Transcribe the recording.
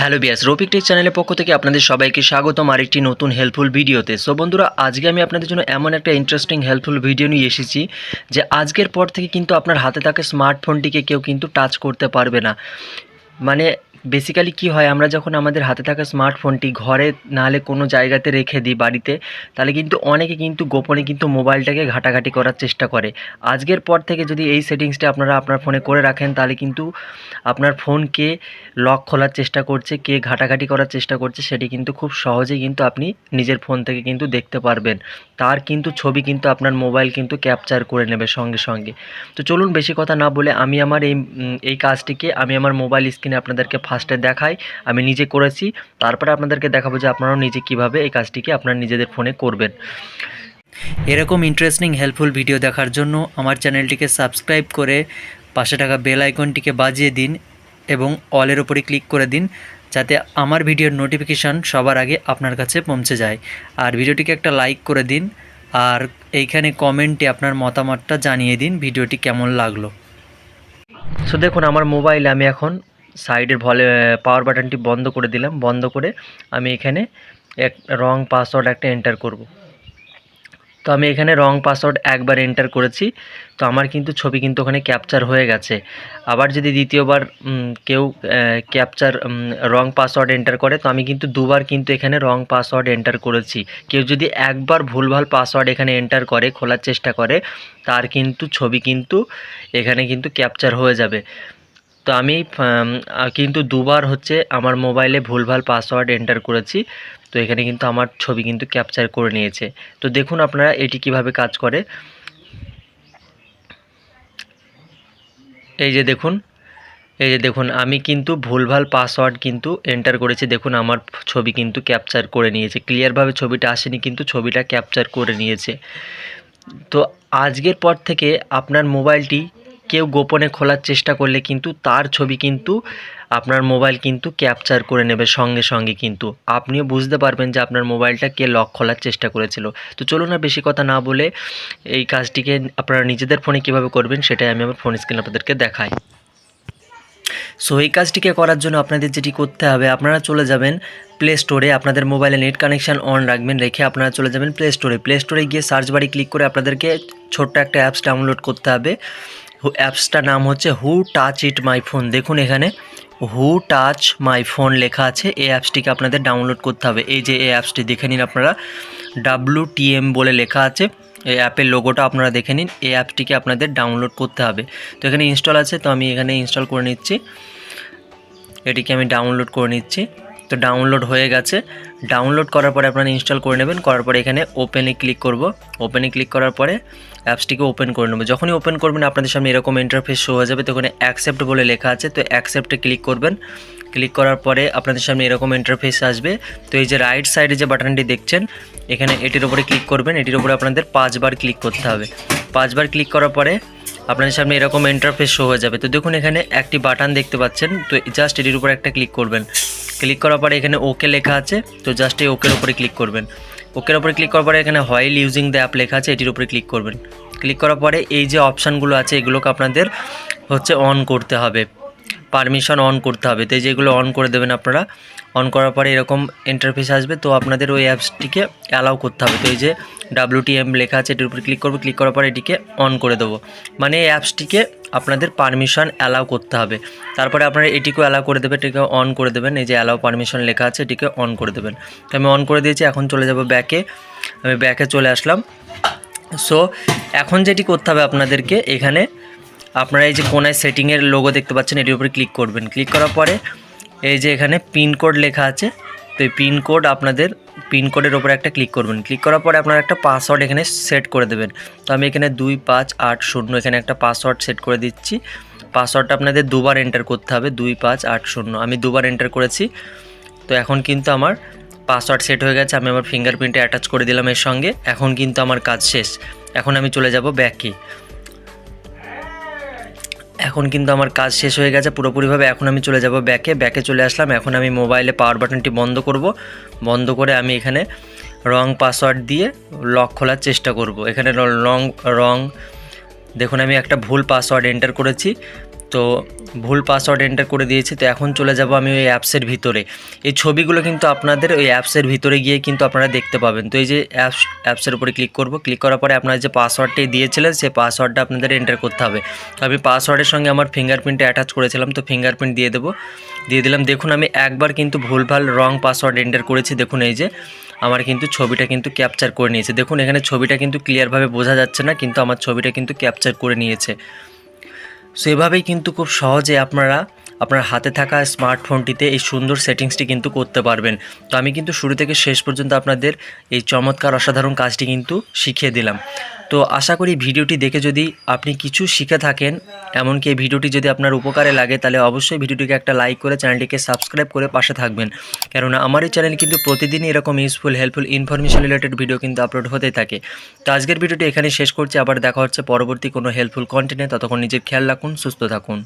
Hello বিয়াস রোপিক take চ্যানেলের পক্ষ থেকে আপনাদের সবাইকে স্বাগতম আরেকটি নতুন হেল্পফুল ভিডিওতে। সো বন্ধুরা, আজকে আমি আপনাদের জন্য এমন একটা ইন্টারেস্টিং হেল্পফুল ভিডিও নিয়ে এসেছি, যে আজকের পর থেকে কিন্তু আপনার হাতে থাকা স্মার্টফোনটিকে কেউ কিন্তু টাচ করতে পারবে না। মানে বেসিক্যালি কি হয়, আমরা যখন আমাদের হাতে থাকা স্মার্টফোনটি ঘরে নাহলে কোনো জায়গাতে রেখে দিই বাড়িতে, তাহলে কিন্তু অনেকে কিন্তু গোপনে কিন্তু মোবাইলটাকে ঘাটাঘাটি করার চেষ্টা করে। আজকের পর থেকে যদি এই সেটিংসটা আপনারা আপনার ফোনে করে রাখেন, তাহলে কিন্তু আপনার ফোনকে লক খোলার চেষ্টা করছে, কে ঘাটাঘাটি করার চেষ্টা করছে, সেটি কিন্তু খুব সহজেই কিন্তু আপনি নিজের ফোন থেকে কিন্তু দেখতে পারবেন। তার কিন্তু ছবি কিন্তু আপনার মোবাইল কিন্তু ক্যাপচার করে নেবে সঙ্গে সঙ্গে। তো চলুন বেশি কথা না বলে আমি আমার এই এই কাজটিকে, আমি আমার মোবাইল স্ক্রিনে আপনাদেরকে ফার্স্টে দেখাই আমি নিজে করেছি। তারপরে আপনাদেরকে দেখাবো যে আপনারাও নিজে কীভাবে এই কাজটিকে আপনার নিজেদের ফোনে করবেন। এরকম ইন্টারেস্টিং হেল্পফুল ভিডিও দেখার জন্য আমার চ্যানেলটিকে সাবস্ক্রাইব করে পাশে থাকা বেল আইকনটিকে বাজিয়ে দিন এবং অলের ওপরে ক্লিক করে দিন যাতে আমার ভিডিওর নোটিফিকেশান সবার আগে আপনার কাছে পৌঁছে যায়। আর ভিডিওটিকে একটা লাইক করে দিন আর এইখানে কমেন্টে আপনার মতামতটা জানিয়ে দিন ভিডিওটি কেমন লাগল। সো দেখুন আমার মোবাইলে আমি এখন সাইডের ভলে পাওয়ার বাটনটি বন্ধ করে দিলাম। বন্ধ করে আমি এখানে এক রং পাসওয়ার্ড একটা এন্টার করব। তো আমি এখানে রং পাসওয়ার্ড একবার এন্টার করেছি। তো আমার কিন্তু ছবি কিন্তু ওখানে ক্যাপচার হয়ে গেছে। আবার যদি দ্বিতীয়বার কেউ ক্যাপচার রং পাসওয়ার্ড এন্টার করে, তো আমি কিন্তু দুবার কিন্তু এখানে রং পাসওয়ার্ড এন্টার করেছি। কেউ যদি একবার ভুলভাল পাসওয়ার্ড এখানে এন্টার করে, খোলার চেষ্টা করে, তার কিন্তু ছবি কিন্তু এখানে কিন্তু ক্যাপচার হয়ে যাবে। তো আমি কিন্তু দুবার হচ্ছে আমার মোবাইলে ভুলভাল পাসওয়ার্ড এন্টার করেছি। তো এখানে কিন্তু আমার ছবি কিন্তু ক্যাপচার করে নিয়েছে। তো দেখুন আপনারা এটি কীভাবে কাজ করে। এই যে দেখুন, এই যে দেখুন, আমি কিন্তু ভুলভাল পাসওয়ার্ড কিন্তু এন্টার করেছি। দেখুন আমার ছবি কিন্তু ক্যাপচার করে নিয়েছে। ক্লিয়ারভাবে ছবিটা আসেনি, কিন্তু ছবিটা ক্যাপচার করে নিয়েছে। তো আজকের পর থেকে আপনার মোবাইলটি কেউ গোপনে খোলার চেষ্টা করলে কিন্তু তার ছবি কিন্তু আপনার মোবাইল কিন্তু ক্যাপচার করে নেবে সঙ্গে সঙ্গে কিন্তু। আপনিও বুঝতে পারবেন যে আপনার মোবাইলটা কে লক খোলার চেষ্টা করেছিল। তো চলুন না বেশি কথা না বলে এই কাজটিকে আপনারা নিজেদের ফোনে কীভাবে করবেন সেটাই আমি আমার ফোন স্ক্রিন আপনাদেরকে দেখাই। সো এই কাজটিকে করার জন্য আপনাদের যেটি করতে হবে, আপনারা চলে যাবেন প্লে স্টোরে আপনাদের মোবাইলে নেট কানেকশান অন রাখবেন, রেখে আপনারা চলে যাবেন প্লে স্টোরে প্লে স্টোরে গিয়ে সার্চ বাড়ি ক্লিক করে আপনাদেরকে ছোট্ট একটা অ্যাপস ডাউনলোড করতে হবে। অ্যাপসটার নাম হচ্ছে হু টাচ ইট মাই ফোন দেখুন এখানে হু টাচ মাই ফোন লেখা আছে। এই অ্যাপসটিকে আপনাদের ডাউনলোড করতে হবে। এই যে এই অ্যাপসটি দেখে নিন আপনারা। ডাব্লু বলে লেখা আছে। এই অ্যাপের লোগোটা আপনারা দেখে নিন। এই অ্যাপটিকে আপনাদের ডাউনলোড করতে হবে। তো এখানে ইনস্টল আছে। তো আমি এখানে ইনস্টল করে নিচ্ছি। এটিকে আমি ডাউনলোড করে নিচ্ছি। তো ডাউনলোড হয়ে গেছে। ডাউনলোড করার পরে আপনারা ইনস্টল করে নেবেন। করার পরে এখানে ওপেনে ক্লিক করব। ওপেনে ক্লিক করার পরে অ্যাপসটিকে ওপেন করে নেব। যখনই ওপেন করবেন, আপনাদের সামনে এরকম ইন্টারফেস শো হয়ে যাবে। তো ওখানে অ্যাকসেপ্ট বলে লেখা আছে। তো অ্যাকসেপ্টে ক্লিক করবেন। ক্লিক করার পরে আপনাদের সামনে এরকম ইন্টারফেস আসবে। তো এই যে রাইট সাইডে যে বাটনটি দেখছেন, এখানে এটির উপরে ক্লিক করবেন। এটির উপরে আপনাদের পাঁচবার ক্লিক করতে হবে। পাঁচবার ক্লিক করার পরে আপনাদের সামনে এরকম ইন্টারফেস শো হয়ে যাবে। তো দেখুন এখানে একটি বাটন দেখতে পাচ্ছেন। তো জাস্ট এটির উপরে একটা ক্লিক করবেন। ক্লিক করার পরে এখানে ওকে লেখা আছে। তো জাস্ট এই ওকের উপরে ক্লিক করবেন। ওকের উপরে ক্লিক করার পরে এখানে হোয়াইল ইউজিং দ্য অ্যাপ লেখা আছে, এটির উপরে ক্লিক করবেন। ক্লিক করার পরে এই যে অপশানগুলো আছে, এগুলোকে আপনাদের হচ্ছে অন করতে হবে। পারমিশন অন করতে হবে। তো যেগুলো অন করে দেবেন আপনারা অন করার পরে এরকম ইন্টারফেস আসবে, তো আপনাদের ওই অ্যাপসটিকে অ্যালাউ করতে হবে। তো এই যে ডাব্লিউটিএম লেখা আছে, এটির উপরে ক্লিক করব ক্লিক করার পরে এটিকে অন করে দেবো। মানে এই অ্যাপসটিকে আপনাদের পারমিশন অ্যালাউ করতে হবে। তারপরে আপনারা এটিকেও অ্যালাউ করে দেবেন এটিকে অন করে দেবেন। এই যে অ্যালাউ পারমিশন লেখা আছে, এটিকে অন করে দেবেন। তো আমি অন করে দিয়েছি, এখন চলে যাব ব্যাকে আমি ব্যাকে চলে আসলাম। সো এখন যেটি করতে হবে আপনাদেরকে, এখানে আপনারা এই যে কোনায় সেটিংয়ের লোগো দেখতে পাচ্ছেন, এটির উপরে ক্লিক করবেন। ক্লিক করার পরে এই যে এখানে পিনকোড লেখা আছে, তো এই পিনকোড আপনাদের পিনকোডের ওপরে একটা ক্লিক করবেন। ক্লিক করার পরে আপনারা একটা পাসওয়ার্ড এখানে সেট করে দেবেন। তো আমি এখানে দুই পাঁচ আট শূন্য এখানে একটা পাসওয়ার্ড সেট করে দিচ্ছি। পাসওয়ার্ডটা আপনাদের দুবার এন্টার করতে হবে, দুই পাঁচ আট শূন্য। আমি দুবার এন্টার করেছি, তো এখন কিন্তু আমার পাসওয়ার্ড সেট হয়ে গেছে। আমি আমার ফিঙ্গারপ্রিন্টে অ্যাটাচ করে দিলাম এর সঙ্গে। এখন কিন্তু আমার কাজ শেষ। এখন আমি চলে যাব ব্যাকে এখন কিন্তু আমার কাজ শেষ হয়ে গেছে, পুরোপুরিভাবে এখন আমি চলে যাব ব্যাকে ব্যাকে চলে আসলাম, এখন আমি মোবাইলে পাওয়ার বাটনটি বন্ধ করব। বন্ধ করে আমি এখানে রং পাসওয়ার্ড দিয়ে লক খোলার চেষ্টা করব। এখানে রং রং, দেখুন আমি একটা ভুল পাসওয়ার্ড এন্টার করেছি। তো ভুল পাসওয়ার্ড এন্টার করে দিয়েছি, তো এখন চলে যাব আমি ওই অ্যাপসের ভিতরে। এই ছবিগুলো কিন্তু আপনাদের ওই অ্যাপসের ভিতরে গিয়ে কিন্তু আপনারা দেখতে পাবেন। তো এই যে অ্যাপস অ্যাপসের উপরে ক্লিক করব ক্লিক করার পরে আপনারা যে পাসওয়ার্ডটি দিয়েছিলেন, সেই পাসওয়ার্ডটা আপনাদের এন্টার করতে হবে। তো আমি পাসওয়ার্ডের সঙ্গে আমার ফিঙ্গারপ্রিন্টটা অ্যাটাচ করেছিলাম, তো ফিঙ্গারপ্রিন্ট দিয়ে দেবো। দিয়ে দিলাম, দেখুন আমি একবার কিন্তু ভুলভাল রং পাসওয়ার্ড এন্টার করেছি, দেখুন এই যে আমার কিন্তু ছবিটা কিন্তু ক্যাপচার করে নিয়েছে। দেখুন এখানে ছবিটা কিন্তু ক্লিয়ারভাবে বোঝা যাচ্ছে না, কিন্তু আমার ছবিটা কিন্তু ক্যাপচার করে নিয়েছে। সো এভাবেই কিন্তু খুব সহজে আপনারা আপনার হাতে থাকা স্মার্টফোনটিতে এই সুন্দর সেটিংসটি কিন্তু করতে পারবেন। তো আমি কিন্তু শুরু থেকে শেষ পর্যন্ত আপনাদের এই চমৎকার, অসাধারণ কাজটি কিন্তু শিখিয়ে দিলাম। তো আশা করি ভিডিওটি দেখে যদি আপনি কিছু শিখে থাকেন, এমনকি এই ভিডিওটি যদি আপনার উপকারে লাগে, তাহলে অবশ্যই ভিডিওটিকে একটা লাইক করে চ্যানেলটিকে সাবস্ক্রাইব করে পাশে থাকবেন। কেননা আমার এই চ্যানেল কিন্তু প্রতিদিনই এরকম useful helpful information related video কিন্তু আপলোড হতেই থাকে। তো আজকের ভিডিওটি এখানে শেষ করছি। আবার দেখা হচ্ছে পরবর্তী কোনো হেল্পফুল কন্টেন্টে ততক্ষণ নিজের খেয়াল রাখুন, সুস্থ থাকুন।